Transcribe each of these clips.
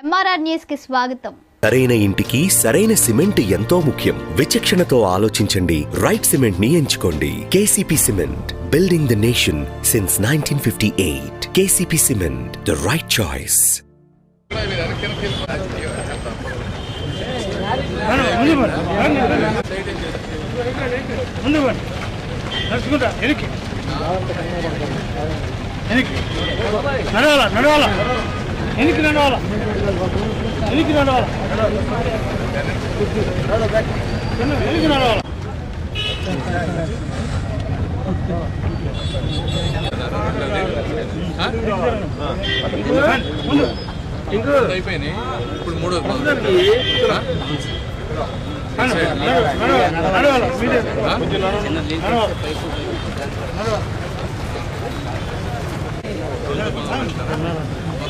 MRR న్యూస్కి స్వాగతం. సరైన ఇంటికి సరైన సిమెంట్ ఎంతో ముఖ్యం. విచక్షణతో ఆలోచించండి. రైట్ సిమెంట్ని ఎంచుకోండి KCP cement building the nation since nineteen fifty eight KCP cement the right choice ముందు పడు. ఎనికి రెండు వాళ్ళ ఎనికి రెండు వాళ్ళ ఎనికి రెండు వాళ్ళ అయిపోయినాయి ఇప్పుడు మూడో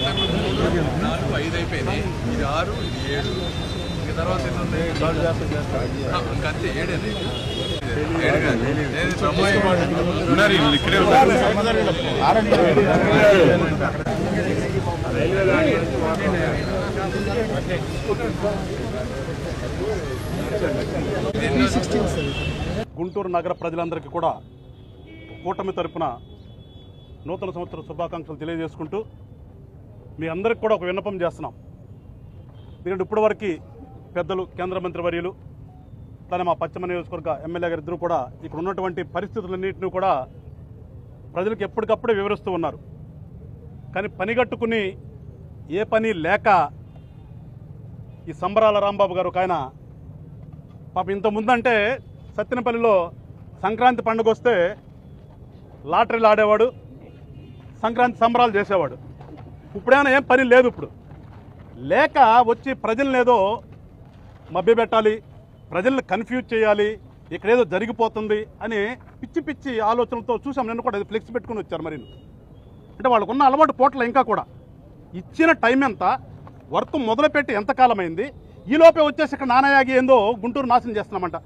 మీడియం నడవాల నాలుగు ఐదు అయిపోయినాయి. ఇది ఆరు ఇది ఏడు. ఇంక తర్వాత ఎన్ని ఉన్నాయి ఆ, అంతే ఏడేది గుంటూరు నగర ప్రజలందరికీ కూడా కూటమి తరపున నూతన సంవత్సర శుభాకాంక్షలు తెలియజేసుకుంటూ మీ అందరికి కూడా ఒక విన్నపం చేస్తున్నాం. ఎందుకంటే ఇప్పటివరకు పెద్దలు కేంద్ర మంత్రి వర్యులు అలానే మా పశ్చిమ నియోజకవర్గ ఎమ్మెల్యే గారు ఇద్దరు కూడా ఇక్కడ ఉన్నటువంటి పరిస్థితులన్నింటినీ కూడా ప్రజలకు ఎప్పటికప్పుడే వివరిస్తూ ఉన్నారు. కానీ పనిగట్టుకుని ఏ పని లేక ఈ సంబరాల రాంబాబు గారు ఒక ఆయన పాప ఇంతకుముందంటే సత్తెనపల్లిలో సంక్రాంతి పండుగ వస్తే లాటరీలు ఆడేవాడు సంక్రాంతి సంబరాలు చేసేవాడు. ఇప్పుడేమైనా ఏం పని లేదు ఇప్పుడు. లేక వచ్చి ప్రజల్ని ఏదో మభ్యపెట్టాలి ప్రజల్ని కన్ఫ్యూజ్ చేయాలి ఇక్కడ ఏదో జరిగిపోతుంది అని పిచ్చి పిచ్చి ఆలోచనలతో చూసాం. నేను కూడా ఫ్లెక్స్ పెట్టుకుని వచ్చారు మరి. అంటే వాళ్ళకున్న అలవాటు పోట్ల ఇంకా కూడా. ఇచ్చిన టైం ఎంత వర్క్ మొదలుపెట్టి ఎంతకాలమైంది ఈలోపే వచ్చేసి ఇక్కడ నానయాగి ఏందో గుంటూరు నాశనం చేస్తున్నామంట.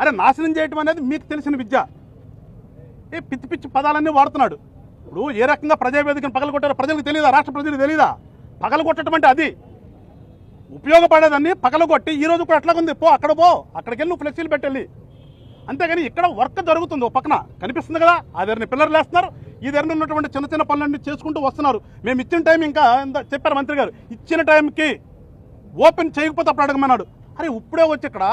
అరే నాశనం చేయటం అనేది మీకు తెలిసిన విద్య. ఏ పిచ్చి పిచ్చి పదాలన్నీ వాడుతున్నాడు. ఇప్పుడు ఏ రకంగా ప్రజావేదికను పగలగొట్టారో ప్రజలకు తెలియదా రాష్ట్ర ప్రజలకు తెలియదా పగలగొట్టడం అంటే అది. ఉపయోగపడేదాన్ని పగలగొట్టి ఈ రోజు కూడా ఎట్లాగుంది పో అక్కడ పో అక్కడికి వెళ్ళి నువ్వు ఫ్లెక్సీలు పెట్టెళ్ళి. అంతేగాని ఇక్కడ వర్క్ జరుగుతుంది ఓ పక్కన. కనిపిస్తుంది కదా ఆ దగ్గర పిల్లర్లు వేస్తున్నారు. ఈ దగ్గర ఉన్నటువంటి చిన్న చిన్న పనులన్నీ చేసుకుంటూ వస్తున్నారు. మేము ఇచ్చిన టైం ఇంకా చెప్పారు మంత్రి గారు. ఇచ్చిన టైంకి ఓపెన్ చేయకపోతే అప్పుడు అడగమన్నాడు. అరే ఇప్పుడే వచ్చి ఇక్కడ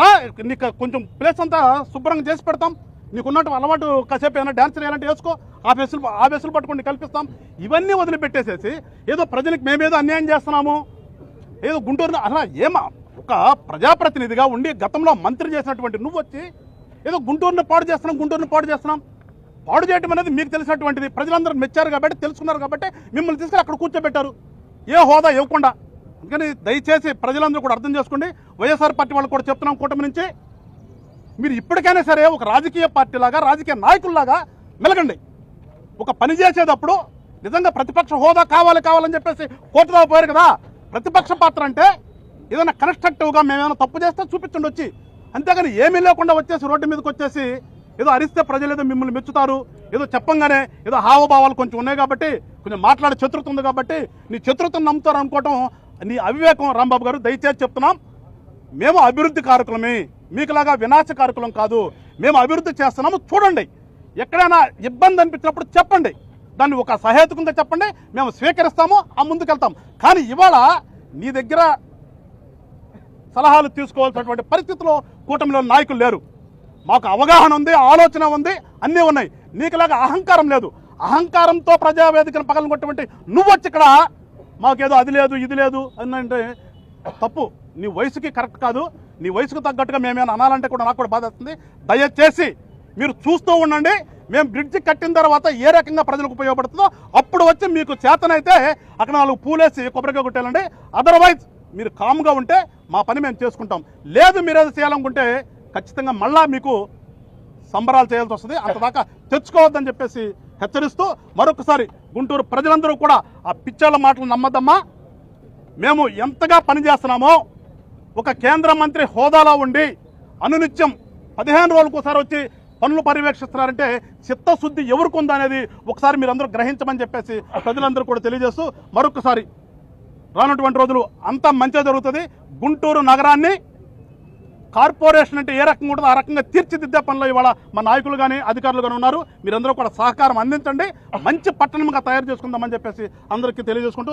రా నీకు కొంచెం ప్లేస్ అంతా శుభ్రంగా చేసి పెడతాం. నీకున్నట్టు అలవాటు కాసేపు ఏమైనా డ్యాన్స్ చేయాలంటే వేసుకో. ఆ బెస్సులు ఆ బెస్సులు పట్టుకొని కల్పిస్తాం. ఇవన్నీ వదిలిపెట్టేసేసి ఏదో ప్రజలకు మేమేదో అన్యాయం చేస్తున్నాము. ఏదో గుంటూరులో అలా ఏమా? ఒక ప్రజాప్రతినిధిగా ఉండి గతంలో మంత్రి చేసినటువంటి నువ్వు వచ్చి ఏదో గుంటూరుని పాడు చేస్తున్నాం గుంటూరుని పాడు చేస్తున్నాం. పాడు చేయడం అనేది మీకు తెలిసినటువంటిది. ప్రజలందరూ మెచ్చారు కాబట్టి తెలుసుకున్నారు కాబట్టి మిమ్మల్ని తీసుకుని అక్కడ కూర్చోబెట్టారు. ఏ హోదా ఇవ్వకుండా. అందుకని దయచేసి ప్రజలందరూ కూడా అర్థం చేసుకోండి. వైఎస్ఆర్ పార్టీ వాళ్ళు కూడా చెప్తున్నాం కూటమి నుంచి. మీరు ఇప్పటికైనా సరే ఒక రాజకీయ పార్టీలాగా రాజకీయ నాయకుల్లాగా మెలగండి. ఒక పని చేసేటప్పుడు నిజంగా ప్రతిపక్ష హోదా కావాలి కావాలని చెప్పేసి కోర్టు దాకా పోయారు కదా. ప్రతిపక్ష పాత్ర అంటే ఏదైనా కన్స్ట్రక్టివ్గా మేమేమైనా తప్పు చేస్తే చూపించండి వచ్చి అంతేగాని ఏమీ లేకుండా వచ్చేసి రోడ్డు మీదకి వచ్చేసి ఏదో అరిస్తే ప్రజలు ఏదో మిమ్మల్ని మెచ్చుతారు ఏదో చెప్పంగానే ఏదో హావభావాలు కొంచెం ఉన్నాయి కాబట్టి కొంచెం మాట్లాడే చతురత ఉంది కాబట్టి నీ చతురతను నమ్ముతారు అనుకోవటం నీ అవివేకం రాంబాబు గారు దయచేసి చెప్తున్నాం. మేము అభివృద్ధి కారకులమే మీకులాగా వినాశ కారకులం కాదు. మేము అభివృద్ధి చేస్తున్నాము చూడండి. ఎక్కడైనా ఇబ్బంది అనిపించినప్పుడు చెప్పండి. దాన్ని ఒక సహేతుకంగా చెప్పండి. మేము స్వీకరిస్తాము ఆ ముందుకెళ్తాం. కానీ ఇవాళ నీ దగ్గర సలహాలు తీసుకోవాల్సినటువంటి పరిస్థితిలో కూటమిలో నాయకులు లేరు. మాకు అవగాహన ఉంది ఆలోచన ఉంది అన్నీ ఉన్నాయి. నీకులాగా అహంకారం లేదు. అహంకారంతో ప్రజావేదికను పగలగొట్టేటువంటి నువ్వు వచ్చి ఇక్కడ మాకేదో అది లేదు ఇది లేదు అని అంటే తప్పు నీ వయసుకి కరెక్ట్ కాదు నీ వయసుకు తగ్గట్టుగా మేమేమైనా అనాలంటే కూడా నాకు కూడా బాధ వస్తుంది. దయచేసి మీరు చూస్తూ ఉండండి. మేము బ్రిడ్జి కట్టిన తర్వాత ఏ రకంగా ప్రజలకు ఉపయోగపడుతుందో అప్పుడు వచ్చి మీకు చేతనైతే అక్కడ నాలుగు పూలేసి కొబ్బరికాయ కొట్టాలండి అదర్వైజ్ మీరు కామ్గా ఉంటే మా పని మేము చేసుకుంటాం. లేదు మీరు ఏదో చేయాలనుకుంటే ఖచ్చితంగా మళ్ళా మీకు సంబరాలు చేయాల్సి వస్తుంది. అంతదాకా తెచ్చుకోవద్దని చెప్పేసి హెచ్చరిస్తూ మరొకసారి గుంటూరు ప్రజలందరూ కూడా ఆ పిచ్చాళ్ళ మాటలు నమ్మద్దమ్మా. మేము ఎంతగా పనిచేస్తున్నామో ఒక కేంద్ర మంత్రి హోదాలో ఉండి అనునిత్యం పదిహేను రోజులకు ఒకసారి వచ్చి పనులు పర్యవేక్షిస్తున్నారంటే చిత్తశుద్ధి ఎవరికి ఉందనేది ఒకసారి మీరందరూ గ్రహించమని చెప్పేసి ప్రజలందరూ కూడా తెలియజేస్తూ మరొకసారి రానటువంటి రోజులు అంతా మంచిగా జరుగుతుంది. గుంటూరు నగరాన్ని కార్పొరేషన్ అంటే ఏ రకంగా ఉంటుందో ఆ రకంగా తీర్చిదిద్దే పనిలో ఇవాళ మా నాయకులు కానీ అధికారులు కానీ ఉన్నారు. మీరందరూ కూడా సహకారం అందించండి. మంచి పట్టణంగా తయారు చేసుకుందామని చెప్పేసి అందరికీ తెలియజేసుకుంటూ